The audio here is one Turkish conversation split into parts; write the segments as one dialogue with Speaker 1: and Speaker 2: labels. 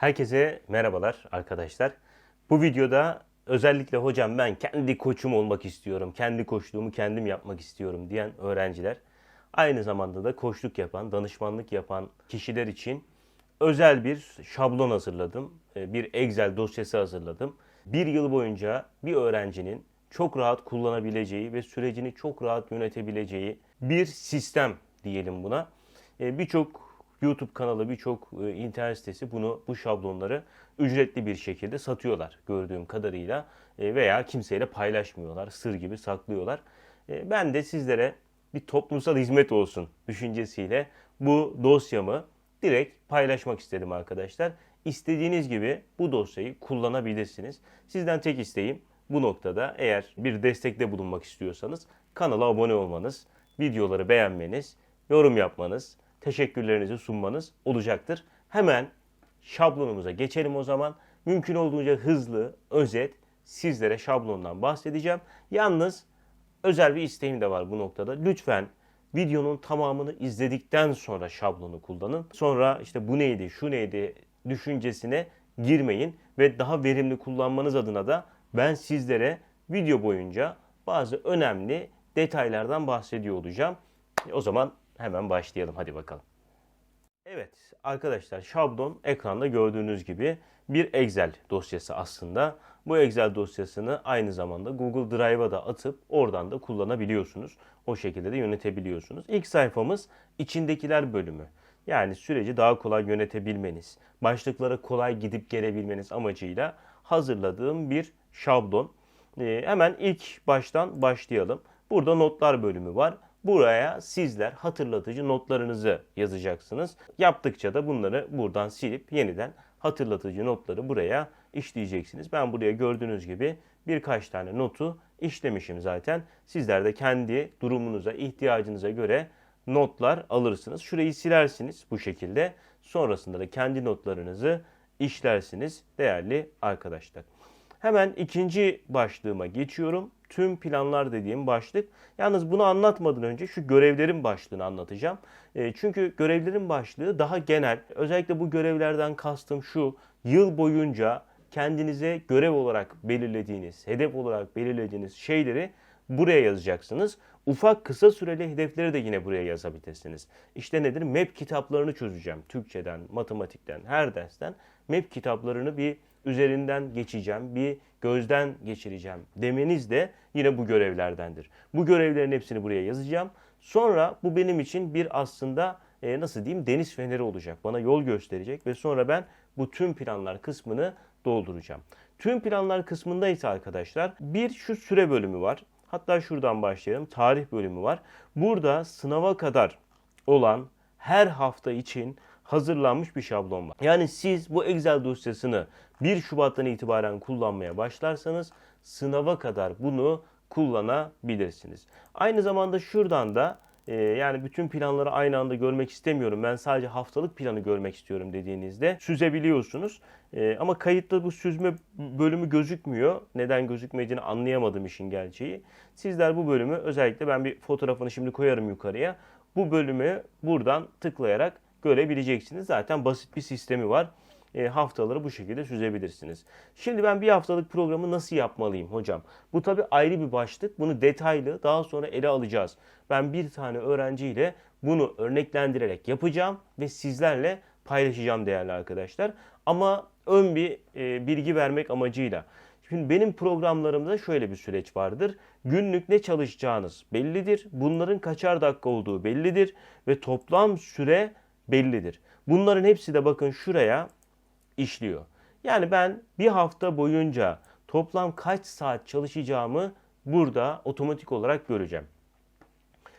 Speaker 1: Herkese merhabalar arkadaşlar. Bu videoda özellikle hocam ben kendi koçum olmak istiyorum, kendi koçluğumu kendim yapmak istiyorum diyen öğrenciler, aynı zamanda da koçluk yapan, danışmanlık yapan kişiler için özel bir şablon hazırladım. Ee, Bir Excel dosyası hazırladım. Bir yıl boyunca bir öğrencinin çok rahat kullanabileceği ve sürecini çok rahat yönetebileceği bir sistem diyelim buna. Ee, Birçok YouTube kanalı, birçok e, internet sitesi bunu bu şablonları ücretli bir şekilde satıyorlar gördüğüm kadarıyla E, veya kimseyle paylaşmıyorlar, sır gibi saklıyorlar. E, Ben de sizlere bir toplumsal hizmet olsun düşüncesiyle bu dosyamı direkt paylaşmak istedim arkadaşlar. İstediğiniz gibi bu dosyayı kullanabilirsiniz. Sizden tek isteğim bu noktada eğer bir destekte bulunmak istiyorsanız kanala abone olmanız, videoları beğenmeniz, yorum yapmanız, teşekkürlerinizi sunmanız olacaktır. Hemen şablonumuza geçelim o zaman. Mümkün olduğunca hızlı, özet sizlere şablondan bahsedeceğim. Yalnız özel bir isteğim de var bu noktada. Lütfen videonun tamamını izledikten sonra şablonu kullanın. Sonra işte bu neydi, şu neydi düşüncesine girmeyin ve daha verimli kullanmanız adına da ben sizlere video boyunca bazı önemli detaylardan bahsediyor olacağım. O zaman hemen başlayalım hadi bakalım. Evet arkadaşlar şablon ekranda gördüğünüz gibi bir Excel dosyası aslında. Bu Excel dosyasını aynı zamanda Google Drive'a da atıp oradan da kullanabiliyorsunuz. O şekilde de yönetebiliyorsunuz. İlk sayfamız içindekiler bölümü. Yani süreci daha kolay yönetebilmeniz, başlıklara kolay gidip gelebilmeniz amacıyla hazırladığım bir şablon. Ee, hemen ilk baştan başlayalım. Burada notlar bölümü var. Buraya sizler hatırlatıcı notlarınızı yazacaksınız. Yaptıkça da bunları buradan silip yeniden hatırlatıcı notları buraya işleyeceksiniz. Ben buraya gördüğünüz gibi birkaç tane notu işlemişim zaten. Sizler de kendi durumunuza, ihtiyacınıza göre notlar alırsınız. Şurayı silersiniz bu şekilde. Sonrasında da kendi notlarınızı işlersiniz değerli arkadaşlar. Hemen ikinci başlığıma geçiyorum. Tüm planlar dediğim başlık. Yalnız bunu anlatmadan önce şu görevlerin başlığını anlatacağım. E, çünkü görevlerin başlığı daha genel. Özellikle bu görevlerden kastım şu. Yıl boyunca kendinize görev olarak belirlediğiniz, hedef olarak belirlediğiniz şeyleri buraya yazacaksınız. Ufak kısa süreli hedefleri de yine buraya yazabilirsiniz. İşte nedir? Map kitaplarını çözeceğim. Türkçeden, matematikten, her dersten map kitaplarını bir üzerinden geçeceğim, bir gözden geçireceğim demeniz de yine bu görevlerdendir. Bu görevlerin hepsini buraya yazacağım. Sonra bu benim için bir aslında e, nasıl diyeyim deniz feneri olacak. Bana yol gösterecek ve sonra ben bu tüm planlar kısmını dolduracağım. Tüm planlar kısmında ise arkadaşlar bir şu süre bölümü var. Hatta şuradan başlayalım. Tarih bölümü var. Burada sınava kadar olan her hafta için hazırlanmış bir şablon var. Yani siz bu Excel dosyasını 1 Şubat'tan itibaren kullanmaya başlarsanız sınava kadar bunu kullanabilirsiniz. Aynı zamanda şuradan da e, yani bütün planları aynı anda görmek istemiyorum. Ben sadece haftalık planı görmek istiyorum dediğinizde süzebiliyorsunuz. E, ama kayıtta bu süzme bölümü gözükmüyor. Neden gözükmediğini anlayamadım işin gerçeği. Sizler bu bölümü özellikle ben bir fotoğrafını şimdi koyarım yukarıya. Bu bölümü buradan tıklayarak görebileceksiniz. Zaten basit bir sistemi var. E, haftaları bu şekilde süzebilirsiniz. Şimdi ben bir haftalık programı nasıl yapmalıyım hocam? Bu tabi ayrı bir başlık. Bunu detaylı daha sonra ele alacağız. Ben bir tane öğrenciyle bunu örneklendirerek yapacağım ve sizlerle paylaşacağım değerli arkadaşlar. Ama ön bir e, bilgi vermek amacıyla. Şimdi benim programlarımda şöyle bir süreç vardır. Günlük ne çalışacağınız bellidir. Bunların kaçar dakika olduğu bellidir ve toplam süre bellidir. Bunların hepsi de bakın şuraya işliyor. Yani ben bir hafta boyunca toplam kaç saat çalışacağımı burada otomatik olarak göreceğim.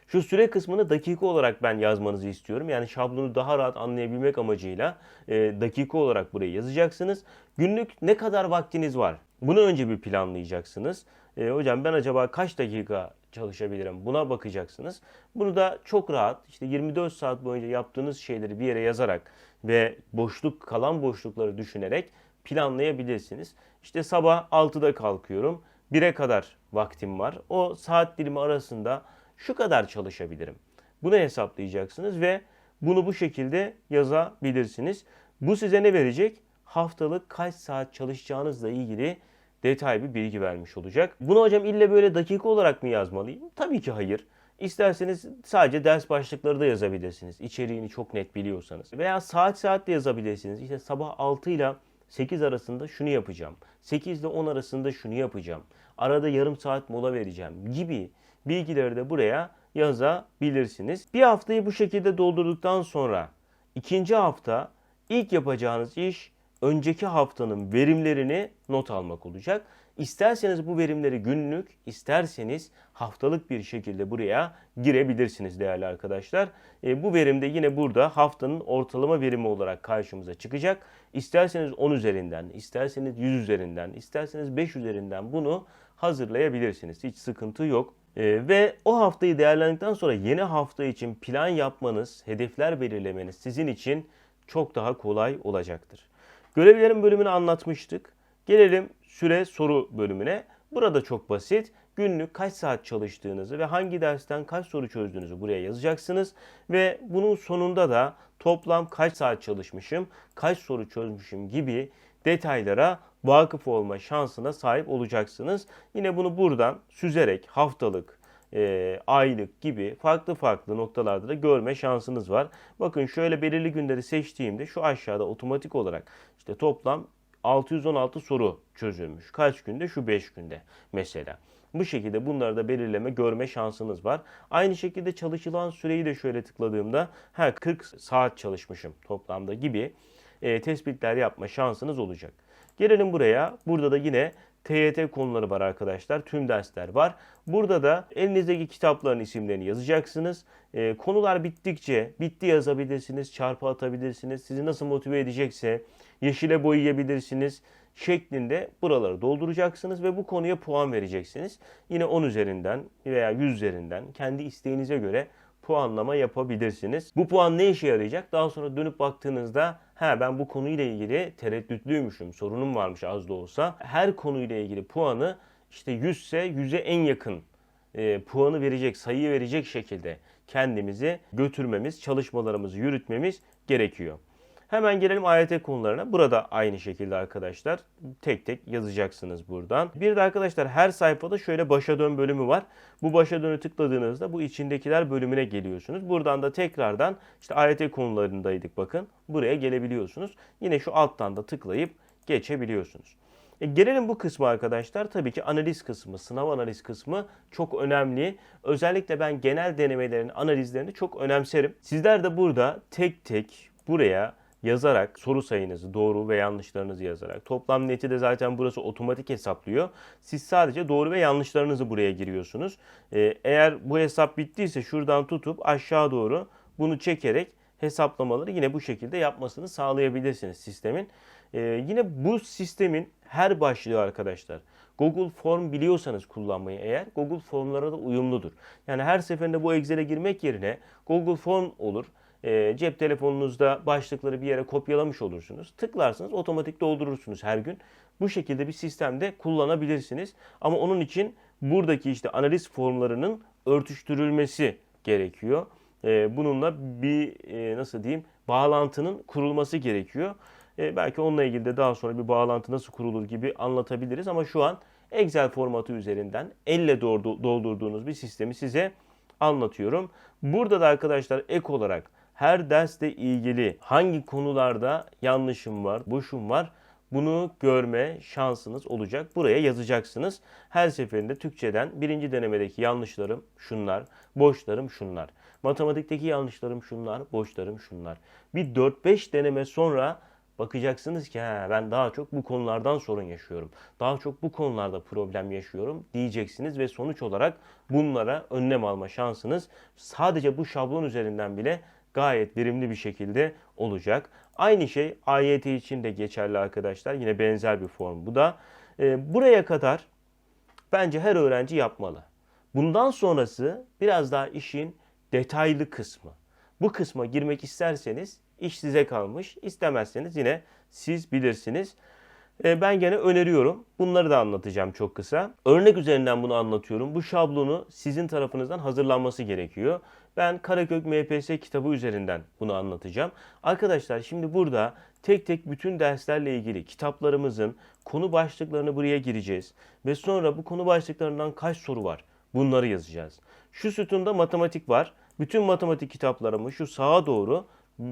Speaker 1: Şu süre kısmını dakika olarak ben yazmanızı istiyorum. Yani şablonu daha rahat anlayabilmek amacıyla e, dakika olarak buraya yazacaksınız. Günlük ne kadar vaktiniz var? Bunu önce bir planlayacaksınız. E, hocam ben acaba kaç dakika çalışabilirim? Buna bakacaksınız. Bunu da çok rahat işte 24 saat boyunca yaptığınız şeyleri bir yere yazarak ve boşluk kalan boşlukları düşünerek planlayabilirsiniz. İşte sabah 6'da kalkıyorum. 1'e kadar vaktim var. O saat dilimi arasında şu kadar çalışabilirim. Bunu hesaplayacaksınız ve bunu bu şekilde yazabilirsiniz. Bu size ne verecek? haftalık kaç saat çalışacağınızla ilgili detay bir bilgi vermiş olacak. Bunu hocam ille böyle dakika olarak mı yazmalıyım? Tabii ki hayır. İsterseniz sadece ders başlıkları da yazabilirsiniz. İçeriğini çok net biliyorsanız. Veya saat saat de yazabilirsiniz. İşte sabah 6 ile 8 arasında şunu yapacağım. 8 ile 10 arasında şunu yapacağım. Arada yarım saat mola vereceğim gibi bilgileri de buraya yazabilirsiniz. Bir haftayı bu şekilde doldurduktan sonra ikinci hafta ilk yapacağınız iş önceki haftanın verimlerini not almak olacak. İsterseniz bu verimleri günlük, isterseniz haftalık bir şekilde buraya girebilirsiniz değerli arkadaşlar. E, bu verim de yine burada haftanın ortalama verimi olarak karşımıza çıkacak. İsterseniz 10 üzerinden, isterseniz 100 üzerinden, isterseniz 5 üzerinden bunu hazırlayabilirsiniz. Hiç sıkıntı yok. E, ve o haftayı değerlendirdikten sonra yeni hafta için plan yapmanız, hedefler belirlemeniz sizin için çok daha kolay olacaktır. Görevlerin bölümünü anlatmıştık. Gelelim süre soru bölümüne. Burada çok basit. Günlük kaç saat çalıştığınızı ve hangi dersten kaç soru çözdüğünüzü buraya yazacaksınız. Ve bunun sonunda da toplam kaç saat çalışmışım, kaç soru çözmüşüm gibi detaylara vakıf olma şansına sahip olacaksınız. Yine bunu buradan süzerek haftalık, e, aylık gibi farklı farklı noktalarda da görme şansınız var. Bakın şöyle belirli günleri seçtiğimde şu aşağıda otomatik olarak işte toplam 616 soru çözülmüş. Kaç günde? Şu 5 günde mesela. Bu şekilde bunları da belirleme, görme şansınız var. Aynı şekilde çalışılan süreyi de şöyle tıkladığımda ha 40 saat çalışmışım toplamda gibi e, tespitler yapma şansınız olacak. Gelelim buraya. Burada da yine TYT konuları var arkadaşlar. Tüm dersler var. Burada da elinizdeki kitapların isimlerini yazacaksınız. E, konular bittikçe bitti yazabilirsiniz, çarpı atabilirsiniz. Sizi nasıl motive edecekse yeşile boyayabilirsiniz şeklinde buraları dolduracaksınız ve bu konuya puan vereceksiniz. Yine 10 üzerinden veya 100 üzerinden kendi isteğinize göre puanlama yapabilirsiniz. Bu puan ne işe yarayacak? Daha sonra dönüp baktığınızda ha ben bu konuyla ilgili tereddütlüymüşüm, sorunum varmış az da olsa. Her konuyla ilgili puanı işte 100 ise 100'e en yakın e, puanı verecek, sayıyı verecek şekilde kendimizi götürmemiz, çalışmalarımızı yürütmemiz gerekiyor. Hemen gelelim AYT konularına. Burada aynı şekilde arkadaşlar tek tek yazacaksınız buradan. Bir de arkadaşlar her sayfada şöyle başa dön bölümü var. Bu başa dönü tıkladığınızda bu içindekiler bölümüne geliyorsunuz. Buradan da tekrardan işte AYT konularındaydık bakın. Buraya gelebiliyorsunuz. Yine şu alttan da tıklayıp geçebiliyorsunuz. E gelelim bu kısmı arkadaşlar. Tabii ki analiz kısmı, sınav analiz kısmı çok önemli. Özellikle ben genel denemelerin analizlerini çok önemserim. Sizler de burada tek tek buraya yazarak soru sayınızı doğru ve yanlışlarınızı yazarak toplam neti de zaten burası otomatik hesaplıyor. Siz sadece doğru ve yanlışlarınızı buraya giriyorsunuz. Ee, eğer bu hesap bittiyse şuradan tutup aşağı doğru bunu çekerek hesaplamaları yine bu şekilde yapmasını sağlayabilirsiniz sistemin. Ee, yine bu sistemin her başlığı arkadaşlar Google Form biliyorsanız kullanmayı eğer Google Form'lara da uyumludur. Yani her seferinde bu Excel'e girmek yerine Google Form olur e, cep telefonunuzda başlıkları bir yere kopyalamış olursunuz. Tıklarsınız otomatik doldurursunuz her gün. Bu şekilde bir sistemde kullanabilirsiniz. Ama onun için buradaki işte analiz formlarının örtüştürülmesi gerekiyor. E, bununla bir e, nasıl diyeyim bağlantının kurulması gerekiyor. E, belki onunla ilgili de daha sonra bir bağlantı nasıl kurulur gibi anlatabiliriz. Ama şu an Excel formatı üzerinden elle doldurduğunuz bir sistemi size anlatıyorum. Burada da arkadaşlar ek olarak her dersle ilgili hangi konularda yanlışım var, boşum var bunu görme şansınız olacak. Buraya yazacaksınız. Her seferinde Türkçeden birinci denemedeki yanlışlarım şunlar, boşlarım şunlar. Matematikteki yanlışlarım şunlar, boşlarım şunlar. Bir 4-5 deneme sonra bakacaksınız ki He, ben daha çok bu konulardan sorun yaşıyorum. Daha çok bu konularda problem yaşıyorum diyeceksiniz ve sonuç olarak bunlara önlem alma şansınız sadece bu şablon üzerinden bile gayet verimli bir şekilde olacak. Aynı şey AYT için de geçerli arkadaşlar. Yine benzer bir form bu da. E, buraya kadar bence her öğrenci yapmalı. Bundan sonrası biraz daha işin detaylı kısmı. Bu kısma girmek isterseniz iş size kalmış. İstemezseniz yine siz bilirsiniz. E, ben gene öneriyorum. Bunları da anlatacağım çok kısa. Örnek üzerinden bunu anlatıyorum. Bu şablonu sizin tarafınızdan hazırlanması gerekiyor. Ben Karakök MPS kitabı üzerinden bunu anlatacağım. Arkadaşlar şimdi burada tek tek bütün derslerle ilgili kitaplarımızın konu başlıklarını buraya gireceğiz. Ve sonra bu konu başlıklarından kaç soru var? Bunları yazacağız. Şu sütunda matematik var. Bütün matematik kitaplarımı şu sağa doğru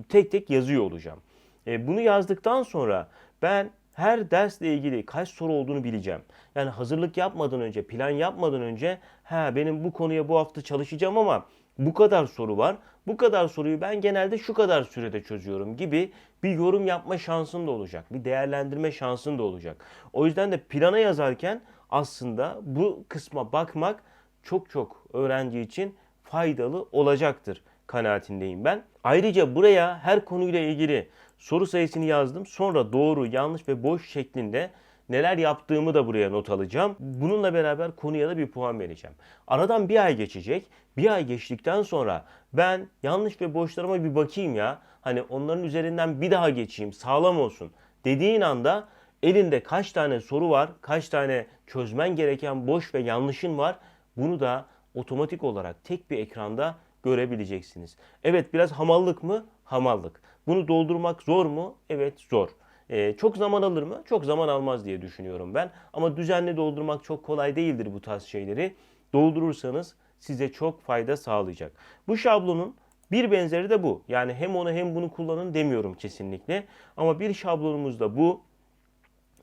Speaker 1: tek tek yazıyor olacağım. E, bunu yazdıktan sonra ben her dersle ilgili kaç soru olduğunu bileceğim. Yani hazırlık yapmadan önce, plan yapmadan önce ha benim bu konuya bu hafta çalışacağım ama bu kadar soru var. Bu kadar soruyu ben genelde şu kadar sürede çözüyorum gibi bir yorum yapma şansın da olacak. Bir değerlendirme şansın da olacak. O yüzden de plana yazarken aslında bu kısma bakmak çok çok öğrenci için faydalı olacaktır kanaatindeyim ben. Ayrıca buraya her konuyla ilgili soru sayısını yazdım. Sonra doğru, yanlış ve boş şeklinde neler yaptığımı da buraya not alacağım. Bununla beraber konuya da bir puan vereceğim. Aradan bir ay geçecek. Bir ay geçtikten sonra ben yanlış ve boşlarıma bir bakayım ya. Hani onların üzerinden bir daha geçeyim sağlam olsun dediğin anda elinde kaç tane soru var, kaç tane çözmen gereken boş ve yanlışın var. Bunu da otomatik olarak tek bir ekranda görebileceksiniz. Evet biraz hamallık mı? Hamallık. Bunu doldurmak zor mu? Evet zor. Ee, çok zaman alır mı? Çok zaman almaz diye düşünüyorum ben. Ama düzenli doldurmak çok kolay değildir bu tarz şeyleri. Doldurursanız size çok fayda sağlayacak. Bu şablonun bir benzeri de bu. Yani hem onu hem bunu kullanın demiyorum kesinlikle. Ama bir şablonumuz da bu.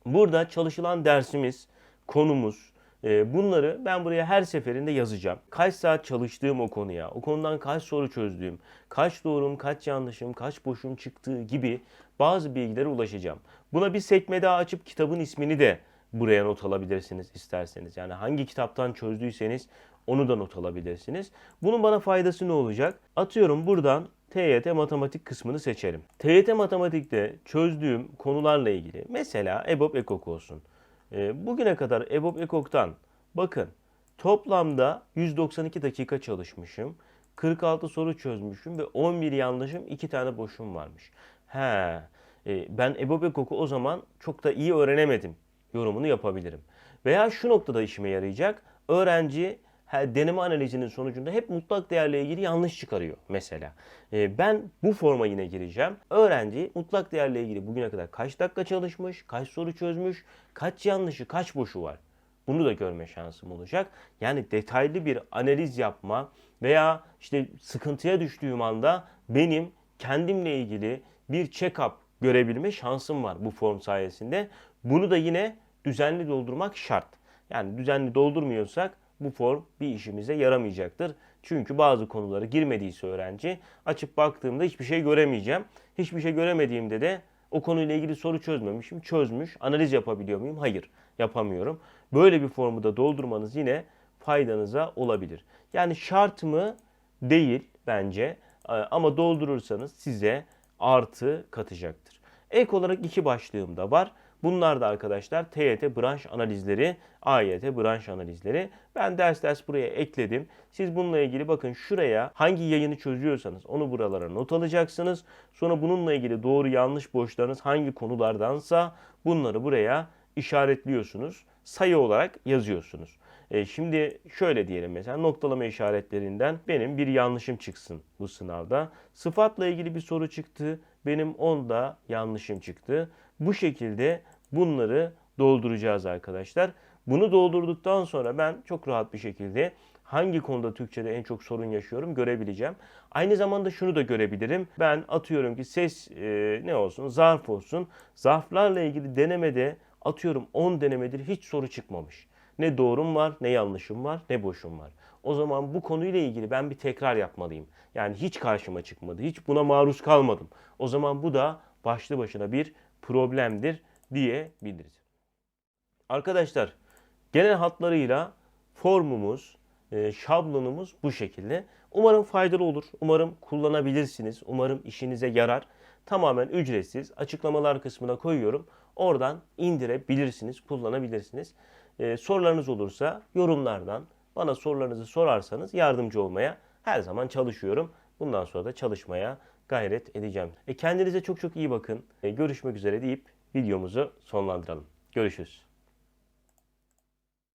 Speaker 1: Burada çalışılan dersimiz, konumuz, e, bunları ben buraya her seferinde yazacağım. Kaç saat çalıştığım o konuya, o konudan kaç soru çözdüğüm, kaç doğrum, kaç yanlışım, kaç boşum çıktığı gibi bazı bilgilere ulaşacağım. Buna bir sekme daha açıp kitabın ismini de buraya not alabilirsiniz isterseniz. Yani hangi kitaptan çözdüyseniz onu da not alabilirsiniz. Bunun bana faydası ne olacak? Atıyorum buradan TYT matematik kısmını seçerim. TYT matematikte çözdüğüm konularla ilgili mesela EBOB EKOK olsun. E, bugüne kadar EBOB EKOK'tan bakın toplamda 192 dakika çalışmışım. 46 soru çözmüşüm ve 11 yanlışım 2 tane boşum varmış. He, e, ben EBOB EKOK'u o zaman çok da iyi öğrenemedim yorumunu yapabilirim. Veya şu noktada işime yarayacak. Öğrenci deneme analizinin sonucunda hep mutlak değerle ilgili yanlış çıkarıyor mesela. E, ben bu forma yine gireceğim. Öğrenci mutlak değerle ilgili bugüne kadar kaç dakika çalışmış, kaç soru çözmüş, kaç yanlışı, kaç boşu var. Bunu da görme şansım olacak. Yani detaylı bir analiz yapma veya işte sıkıntıya düştüğüm anda benim kendimle ilgili bir check-up görebilme şansım var bu form sayesinde. Bunu da yine düzenli doldurmak şart. Yani düzenli doldurmuyorsak bu form bir işimize yaramayacaktır. Çünkü bazı konuları girmediyse öğrenci açıp baktığımda hiçbir şey göremeyeceğim. Hiçbir şey göremediğimde de o konuyla ilgili soru çözmemişim. Çözmüş. Analiz yapabiliyor muyum? Hayır. Yapamıyorum. Böyle bir formu da doldurmanız yine faydanıza olabilir. Yani şart mı? Değil bence. Ama doldurursanız size artı katacaktır. Ek olarak iki başlığım da var. Bunlar da arkadaşlar TYT branş analizleri, AYT branş analizleri. Ben ders ders buraya ekledim. Siz bununla ilgili bakın şuraya hangi yayını çözüyorsanız onu buralara not alacaksınız. Sonra bununla ilgili doğru yanlış boşlarınız hangi konulardansa bunları buraya işaretliyorsunuz. Sayı olarak yazıyorsunuz. E, şimdi şöyle diyelim mesela noktalama işaretlerinden benim bir yanlışım çıksın bu sınavda. Sıfatla ilgili bir soru çıktı. Benim onda yanlışım çıktı. Bu şekilde bunları dolduracağız arkadaşlar. Bunu doldurduktan sonra ben çok rahat bir şekilde hangi konuda Türkçe'de en çok sorun yaşıyorum görebileceğim. Aynı zamanda şunu da görebilirim. Ben atıyorum ki ses e, ne olsun zarf olsun. Zarflarla ilgili denemede atıyorum 10 denemedir hiç soru çıkmamış. Ne doğrum var, ne yanlışım var, ne boşum var. O zaman bu konuyla ilgili ben bir tekrar yapmalıyım. Yani hiç karşıma çıkmadı, hiç buna maruz kalmadım. O zaman bu da başlı başına bir problemdir diyebiliriz. Arkadaşlar genel hatlarıyla formumuz, e, şablonumuz bu şekilde. Umarım faydalı olur. Umarım kullanabilirsiniz. Umarım işinize yarar. Tamamen ücretsiz. Açıklamalar kısmına koyuyorum. Oradan indirebilirsiniz, kullanabilirsiniz. E, sorularınız olursa yorumlardan bana sorularınızı sorarsanız yardımcı olmaya her zaman çalışıyorum. Bundan sonra da çalışmaya gayret edeceğim. E kendinize çok çok iyi bakın. E görüşmek üzere deyip videomuzu sonlandıralım. Görüşürüz.